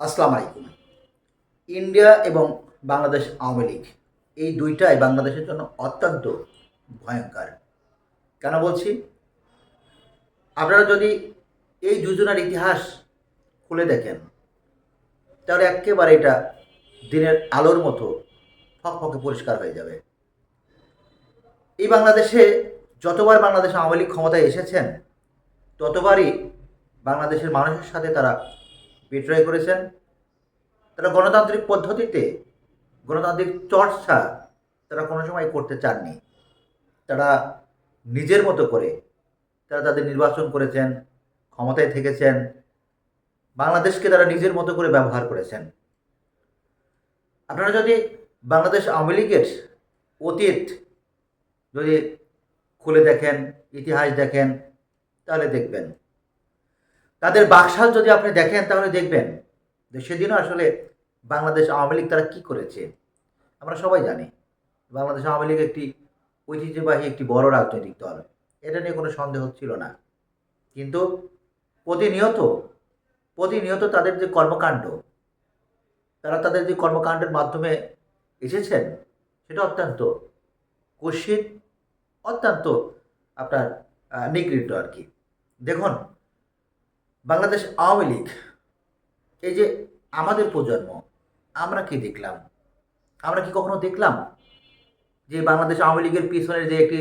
আসসালামু আলাইকুম। ইন্ডিয়া এবং বাংলাদেশ আওয়ামী লীগ, এই দুইটাই বাংলাদেশের জন্য অত্যন্ত ভয়ঙ্কর। কেন বলছি? আপনারা যদি এই দুজনের ইতিহাস খুলে দেখেন, তাহলে একেবারে এটা দিনের আলোর মতো ফকফকে পরিষ্কার হয়ে যাবে। এই বাংলাদেশে যতবার বাংলাদেশ আওয়ামী লীগ ক্ষমতায় এসেছেন, ততবারই বাংলাদেশের মানুষের সাথে তারা বিট্রয় করেছেন। তারা গণতান্ত্রিক পদ্ধতিতে, গণতান্ত্রিক চর্চা তারা কোনো সময় করতে চাননি। তারা নিজের মতো করে তারা তাদের নির্বাচন করেছেন, ক্ষমতায় থেকেছেন, বাংলাদেশকে তারা নিজের মতো করে ব্যবহার করেছেন। আপনারা যদি বাংলাদেশ আওয়ামী লীগের অতীত যদি খুলে দেখেন, ইতিহাস দেখেন, তাহলে দেখবেন তাদের বাকশাল যদি আপনি দেখেন, তাহলে দেখবেন যে সেদিনও আসলে বাংলাদেশ আওয়ামী লীগ তারা কী করেছে। আমরা সবাই জানি, বাংলাদেশ আওয়ামী লীগ একটি ঐতিহ্যবাহী একটি বড় রাজনৈতিক দল। এটা নিয়ে কোনো সন্দেহ ছিল না। কিন্তু প্রতিনিয়ত প্রতিনিয়ত তাদের যে কর্মকাণ্ড, তারা তাদের যে কর্মকাণ্ডের মাধ্যমে এসেছেন, সেটা অত্যন্ত কুৎসিত অত্যন্ত আপনার নিগৃহীত আর কি। দেখুন বাংলাদেশ আওয়ামী লীগ, এই যে আমাদের প্রজন্ম, আমরা কি দেখলাম? আমরা কি কখনো দেখলাম যে বাংলাদেশ আওয়ামী লীগের পিছনে যে একটি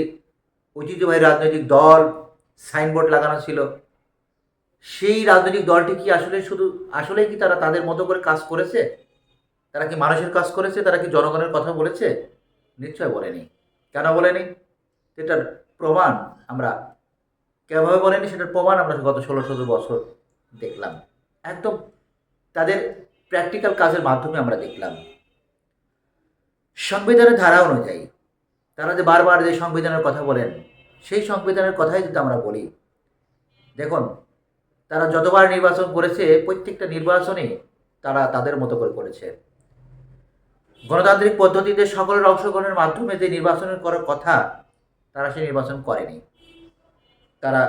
ঐতিহ্যবাহী রাজনৈতিক দল, সাইনবোর্ড লাগানো ছিল? সেই রাজনৈতিক দলটি কি আসলে শুধু, আসলেই কি তারা তাদের মতো করে কাজ করেছে? তারা কি মানুষের কাজ করেছে? তারা কি জনগণের কথা বলেছে? নিশ্চয় বলেনি। কেন বলেনি? সেটার প্রমাণ আমরা কেভাবে বলেনি সেটার প্রমাণ আমরা গত ষোলো সতেরো বছর দেখলাম। একদম তাদের প্র্যাকটিক্যাল কাজের মাধ্যমে আমরা দেখলাম। সংবিধানের ধারা অনুযায়ী তারা যে বারবার যে সংবিধানের কথা বলেন, সেই সংবিধানের কথাই যদি আমরা বলি, দেখুন, তারা যতবার নির্বাচন করেছে, প্রত্যেকটা নির্বাচনে তারা তাদের মতো করে করেছে। গণতান্ত্রিক পদ্ধতিতে সকলের অংশগ্রহণের মাধ্যমে যে নির্বাচনের করার কথা তারা সেই নির্বাচন করেনি। তারা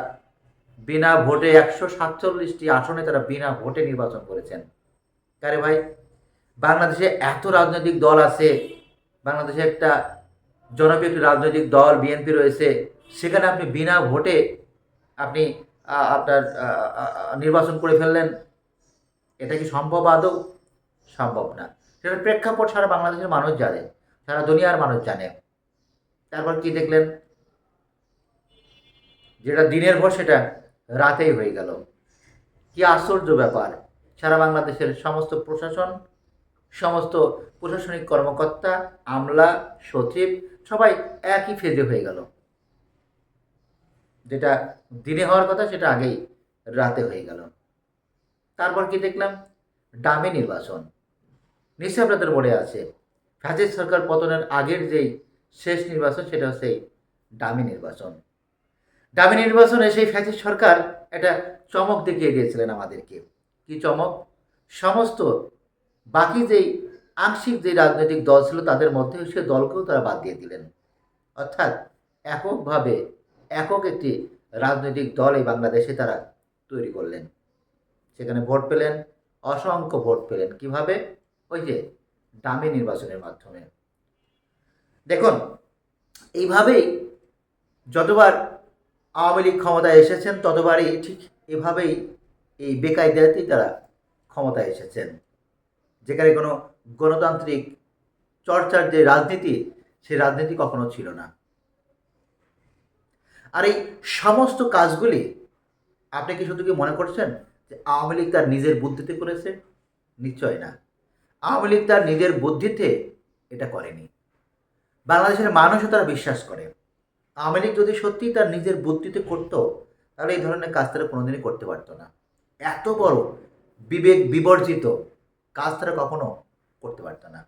বিনা ভোটে একশো সাতচল্লিশটি আসনে তারা বিনা ভোটে নির্বাচন করেছেন। কারে ভাই, বাংলাদেশে এত রাজনৈতিক দল আছে, বাংলাদেশে একটা জনপ্রিয় রাজনৈতিক দল বিএনপি রয়েছে, সেখানে আপনি বিনা ভোটে আপনি আপনার নির্বাচন করে ফেললেন। এটা কি সম্ভব আদৌ? সম্ভব না। সেটার প্রেক্ষাপট সারা বাংলাদেশের মানুষ জানে, সারা দুনিয়ার মানুষ জানে। তারপর কি দেখলেন? যেটা দিনের ভোট সেটা রাতেই হয়ে গেল। কি আশ্চর্য ব্যাপার। সারা বাংলাদেশের সমস্ত প্রশাসন, সমস্ত প্রশাসনিক কর্মকর্তা, আমলা, সচিব, সবাই একই ফেজে হয়ে গেল। যেটা দিনে হওয়ার কথা, সেটা আগেই রাতে হয়ে গেল। তারপর কি দেখলাম? ডামি নির্বাচন। নিশ্চয় আপনাদের মনে আছে ফ্যাসিস্ট সরকার পতনের আগের যেই শেষ নির্বাচন সেটা হচ্ছে ডামি নির্বাচন। ডামি নির্বাচনে সেই ফ্যাসিস্ট সরকার একটা চমক দেখিয়ে গিয়েছিলেন আমাদেরকে। কি চমক? সমস্ত বাকি যেই আংশিক যে রাজনৈতিক দল ছিল তাদের মধ্যে সে দলকেও তারা বাদ দিয়ে দিলেন। অর্থাৎ এককভাবে একক একটি রাজনৈতিক দল এই বাংলাদেশে তারা তৈরি করলেন। সেখানে ভোট পেলেন, অসংখ্য ভোট পেলেন। কীভাবে? ওই যে ডামি নির্বাচনের মাধ্যমে। দেখুন, এইভাবেই যতবার আওয়ামী লীগ ক্ষমতায় এসেছেন, ততবারই ঠিক এভাবেই এই বেকায়দাতেই তারা ক্ষমতায় এসেছেন। যেখানে কোনো গণতান্ত্রিক চর্চার যে রাজনীতি, সেই রাজনীতি কখনো ছিল না। আর এই সমস্ত কাজগুলি, আপনি কি শুধু কি মনে করছেন যে আওয়ামী লীগ তার নিজের বুদ্ধিতে করেছে? নিশ্চয় না। আওয়ামী লীগ তার নিজের বুদ্ধিতে এটা করেনি। বাংলাদেশের মানুষও তারা বিশ্বাস করে। লীগ যদি সত্যি তার নিজের বুদ্ধিতে করতো, তাহলে এই ধরনের কাজ তারা কোনোদিনই করতে পারতো না। এত বড় বিবেক বিবর্জিত কাজ তারা কখনো করতে পারতো না।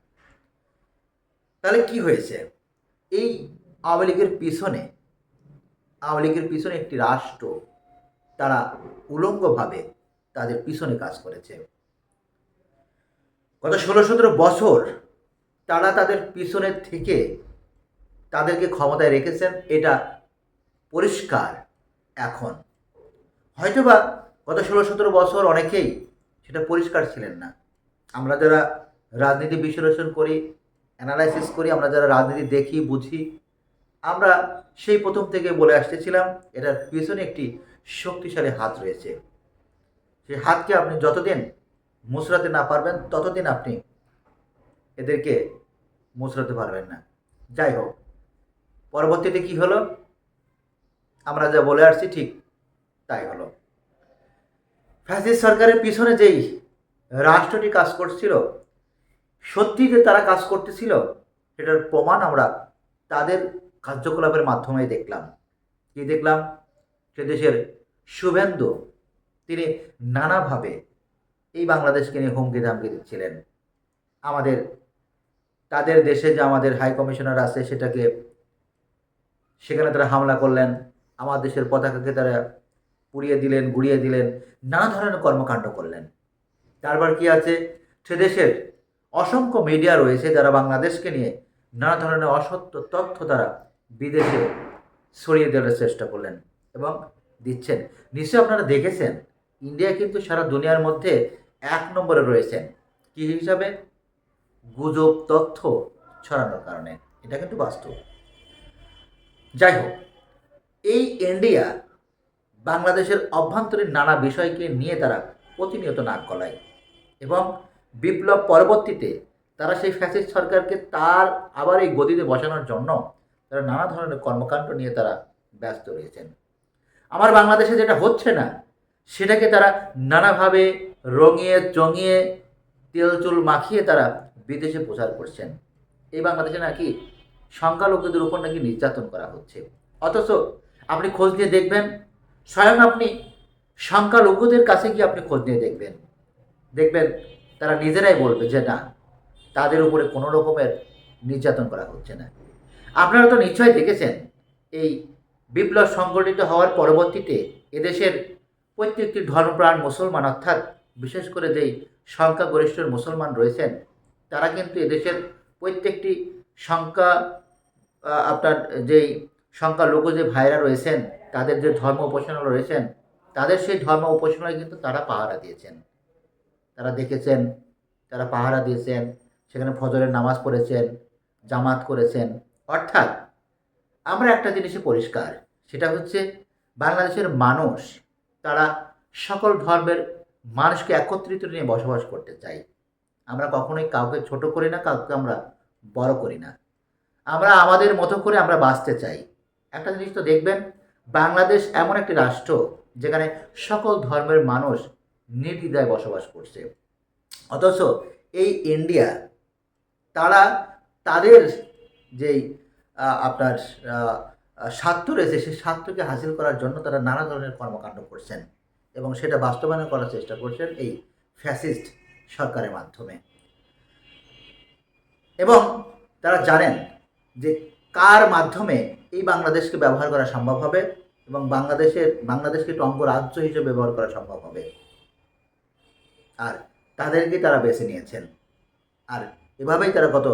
তাহলে কি হয়েছে? এই আওয়ামী লীগের পিছনে, আওয়ামী লীগের পিছনে একটি রাষ্ট্র তারা উলঙ্গভাবে তাদের পিছনে কাজ করেছে। গত ষোলো সতেরো বছর তারা তাদের পিছনে থেকে তাদেরকে ক্ষমতায় রেখেছেন, এটা পরিষ্কার এখন। হয়তোবা গত ষোলো সতেরো বছর অনেকেই সেটা পরিষ্কার ছিলেন না। আমরা যারা রাজনীতি বিশ্লেষণ করি অ্যানালাইসিস করি, আমরা যারা রাজনীতি দেখি, বুঝি, আমরা সেই প্রথম থেকে বলে আসতেছিলাম, এটার পিছনে একটি শক্তিশালী হাত রয়েছে। সেই হাতকে আপনি যতদিন মুচড়াতে না পারবেন, ততদিন আপনি এদেরকে মুচড়াতে পারবেন না। যাই হোক পরবর্তীতে কি হলো? আমরা যা বলে আসছি ঠিক তাই হলো। ফ্যাসিস্ট সরকারের পিছনে যেই রাষ্ট্রটি কাজ করছিল, সত্যি যে তারা কাজ করতেছিল, সেটার প্রমাণ আমরা তাদের কার্যকলাপের মাধ্যমে দেখলাম। কি দেখলাম? সে দেশের শুভেন্দু, তিনি নানাভাবে এই বাংলাদেশকে নিয়ে হুমকি ধামকি দিচ্ছিলেন। আমাদের, তাদের দেশে যে আমাদের হাই কমিশনার আছে, সেটাকে সেখানে তারা হামলা করলেন, আমার দেশের পতাকাকে তারা পুড়িয়ে দিলেন, গুড়িয়ে দিলেন, নানা ধরনের কর্মকাণ্ড করলেন। তারপর কি আছে? সে দেশের অসংখ্য মিডিয়া রয়েছে যারা বাংলাদেশকে নিয়ে নানা ধরনের অসত্য তথ্য তারা বিদেশে ছড়িয়ে দেওয়ার চেষ্টা করলেন এবং দিচ্ছেন। নিশ্চয়ই আপনারা দেখেছেন ইন্ডিয়া কিন্তু সারা দুনিয়ার মধ্যে এক নম্বরে রয়েছেন। কি হিসাবে? গুজব তথ্য ছড়ানোর কারণে। এটা কিন্তু বাস্তব। যাই হোক এই ইন্ডিয়া বাংলাদেশের অভ্যন্তরীণ নানা বিষয়কে নিয়ে তারা প্রতিনিয়ত নাক গলায় এবং বিপ্লব পরবর্তীতে তারা সেই ফ্যাসিস্ট সরকারকে তার আবার এই গদিতে বসানোর জন্য তারা নানা ধরনের কর্মকাণ্ড নিয়ে তারা ব্যস্ত রয়েছেন। আমার বাংলাদেশে যেটা হচ্ছে না, সেটাকে তারা নানাভাবে রঙিয়ে চঙিয়ে তেল চুল মাখিয়ে তারা বিদেশে প্রচার করছেন। এই বাংলাদেশে নাকি সংখ্যালঘুদের উপর নাকি নির্যাতন করা হচ্ছে। অথচ আপনি খোঁজ নিয়ে দেখবেন, স্বয়ং আপনি সংখ্যালঘুদের কাছে গিয়ে আপনি খোঁজ নিয়ে দেখবেন। দেখবেন তারা নিজেরাই বলবে যে না, তাদের উপরে কোনো রকমের নির্যাতন করা হচ্ছে না। আপনারা তো নিশ্চয়ই দেখেছেন, এই বিপ্লব সংগঠিত হওয়ার পরবর্তীতে এদেশের প্রত্যেকটি ধর্মপ্রাণ মুসলমান, অর্থাৎ বিশেষ করে যেই সংখ্যাগরিষ্ঠ মুসলমান রয়েছেন, তারা কিন্তু এদেশের প্রত্যেকটি সংখ্যা আপনার যেই সংখ্যালঘু যে ভাইরা রয়েছেন, তাদের যে ধর্ম উপাসনা রয়েছেন, তাদের সেই ধর্ম উপাসনায় কিন্তু তারা পাহারা দিয়েছেন। তারা দেখেছেন, তারা পাহারা দিয়েছেন, সেখানে ফজরের নামাজ পড়েছেন, জামাত করেছেন। অর্থাৎ আমরা একটা জিনিসে পরিষ্কার, সেটা হচ্ছে বাংলাদেশের মানুষ, তারা সকল ধর্মের মানুষকে একত্রিত নিয়ে বসবাস করতে চাই আমরা কখনোই কাউকে ছোট করি না, কাউকে আমরা বড় করি না। আমরা আমাদের মতো করে আমরা বাঁচতে চাই। একটা জিনিস তো দেখবেন, বাংলাদেশ এমন একটি রাষ্ট্র যেখানে সকল ধর্মের মানুষ নির্দ্বিধায় বসবাস করছে। অথচ এই ইন্ডিয়া, তারা তাদের যেই আপনার স্বার্থ রয়েছে, সেই স্বার্থকে হাসিল করার জন্য তারা নানা ধরনের কর্মকাণ্ড করছেন এবং সেটা বাস্তবায়ন করার চেষ্টা করছেন এই ফ্যাসিস্ট সরকারের মাধ্যমে। এবং তারা জানেন যে কার মাধ্যমে এই বাংলাদেশকে ব্যবহার করা সম্ভব হবে এবং বাংলাদেশের, বাংলাদেশকে একটি অঙ্গরাজ্য হিসেবে ব্যবহার করা সম্ভব হবে। আর তাদেরকে তারা বেছে নিয়েছেন। আর এভাবেই তারা গত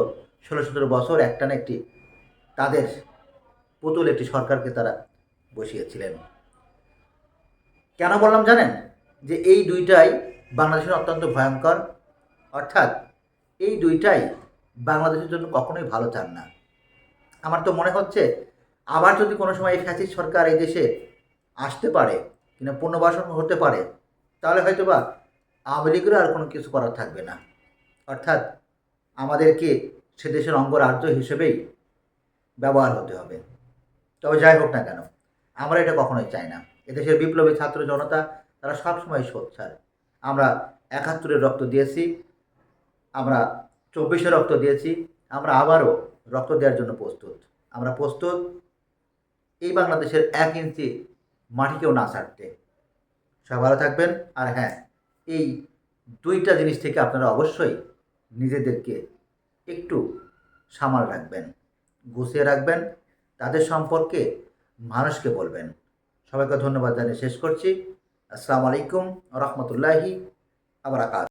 ষোলো সতেরো বছর একটানা একটি তাদের পুতুল একটি সরকারকে তারা বসিয়েছিলেন। কেন বললাম জানেন? যে এই দুইটাই বাংলাদেশের অত্যন্ত ভয়ঙ্কর। অর্থাৎ এই দুইটাই বাংলাদেশের জন্য কখনোই ভালো চান না। আমার তো মনে হচ্ছে, আবার যদি কোনো সময় এই ফ্যাসিস্ট সরকার এই দেশে আসতে পারে, কিনা পুনর্বাসন হতে পারে, তাহলে হয়তো বা আওয়ামী লীগেরও আর কোনো কিছু করার থাকবে না। অর্থাৎ আমাদেরকে সে দেশের অঙ্গরাজ্য হিসেবেই ব্যবহার হতে হবে। তবে যাই হোক না কেন, আমরা এটা কখনোই চাই না। এদেশের বিপ্লবী ছাত্র জনতা, তারা সবসময় সোচ্চার। আমরা একাত্তরের রক্ত দিয়েছি, আমরা চব্বিশে রক্ত দিয়েছি, আমরা আবারও রক্ত দেওয়ার জন্য প্রস্তুত। আমরা প্রস্তুত, এই বাংলাদেশের এক ইঞ্চি মাটিকেও না ছাড়তে। সবাই ভালো থাকবেন, আর হ্যাঁ এই দুইটা জিনিস থেকে আপনারা অবশ্যই নিজেদেরকে একটু সামাল রাখবেন, গুছিয়ে রাখবেন, তাদের সম্পর্কে মানুষকে বলবেন। সবাইকে ধন্যবাদ জানিয়ে শেষ করছি। আসসালামু আলাইকুম, রহমতুল্লাহি, আবরাকাত।